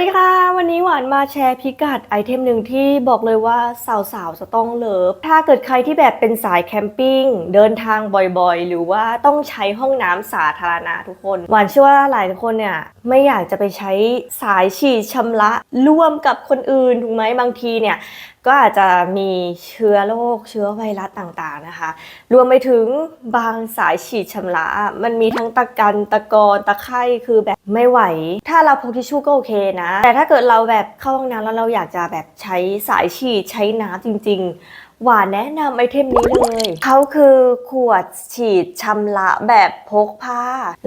ดีค่ะ วันนี้หวานมาแชร์พิกัดไอเทมหนึ่งที่บอกเลยว่าสาวๆจะต้องเลิฟ ถ้าเกิดใครที่แบบเป็นสายแคมปิ้ง เดินทางบ่อยๆ หรือว่าต้องใช้ห้องน้ำสาธารณะทุกคน หวานเชื่อว่าหลายคนเนี่ยไม่อยากจะไปใช้สายฉีดชำระร่วมกับคนอื่นถูกไหมบางทีเนี่ยก็อาจจะมีเชื้อโรคเชื้อไวรัสต่างๆนะคะ รวมไปถึงบางสายฉีดชำระ มันมีทั้งตะกันตะกอนตะไคร่คือแบบไม่ไหว ถ้าเราพกทิชชู่ก็โอเคนะ แต่ถ้าเกิดเราแบบเข้าห้องน้ำแล้วเราอยากจะแบบใช้สายฉีดใช้น้ำจริง ๆหวานแนะนำไอเทมนี้เลย เขาคือขวดฉีดชำระแบบพกพา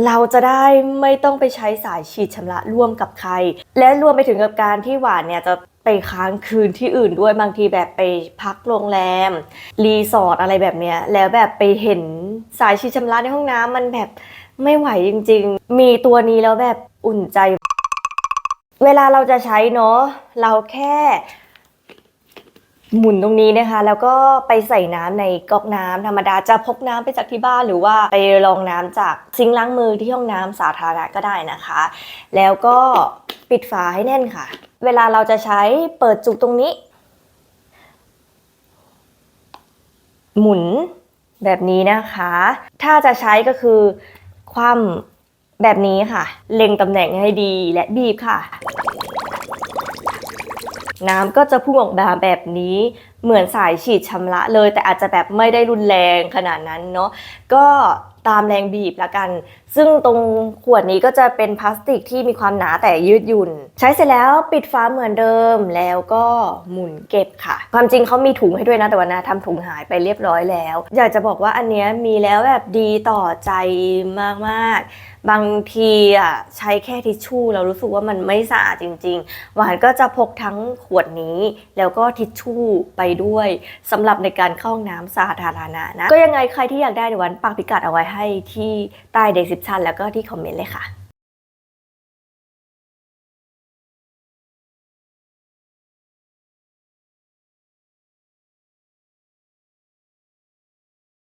เราจะได้ไม่ต้องไปใช้สายฉีดชำระร่วมกับใคร และรวมไปถึงกับการที่หวานเนี่ยจะ ไปค้างคืนที่อื่นด้วยบางทีแบบไปพักโรงแรม รีสอร์ทอะไรแบบเนี้ยแล้วแบบไปเห็นสายฉีดชำระในห้องน้ำมันแบบไม่ไหวจริง ๆ มีตัวนี้แล้วแบบอุ่นใจ เวลาเราจะใช้เนาะเราแค่หมุนตรงนี้นะคะ แล้วก็ไปใส่น้ำในก๊อกน้ำธรรมดาจะพกน้ำไปจากที่บ้านหรือว่าไปรองน้ำจากซิงล้างมือที่ห้องน้ำสาธารณะก็ได้นะคะ แล้วก็ปิดฝาให้แน่นค่ะ เวลาเราจะใช้เปิดจุกตรงนี้ หมุนแบบนี้นะคะ ถ้าจะใช้ก็คือคว่ำแบบนี้ค่ะ เล็งตำแหน่งให้ดีและบีบค่ะ น้ำก็จะพุ่งออกมาแบบนี้ เหมือนสายฉีดชำระเลย แต่อาจจะแบบไม่ได้รุนแรงขนาดนั้นเนาะ ก็ ตามแรงบีบละกัน ซึ่งตรงขวดนี้ก็จะเป็นพลาสติกที่มีความหนาแต่ยืดหยุ่น ใช้เสร็จแล้วปิดฝาเหมือนเดิมแล้วก็หมุนเก็บค่ะ ความจริงเขามีถุงให้ด้วยนะแต่ว่านาทำถุงหายไปเรียบร้อยแล้ว อยากจะบอกว่าอันเนี้ยมีแล้วแบบดีต่อใจมากๆ บางทีอะใช้แค่ทิชชู่เรารู้สึกว่ามันไม่สะอาดจริง ๆ หวานก็จะพกทั้งขวดนี้ แล้วก็ทิชชู่ไปด้วยสำหรับในการเข้าห้องน้ำสาธารณะนะ ก็ยังไงใครที่อยากได้เดี๋ยววันปักพิกัดเอาไว้ให้ที่ใต้เดสิปชันแล้วก็ที่คอมเมนต์เลยค่ะ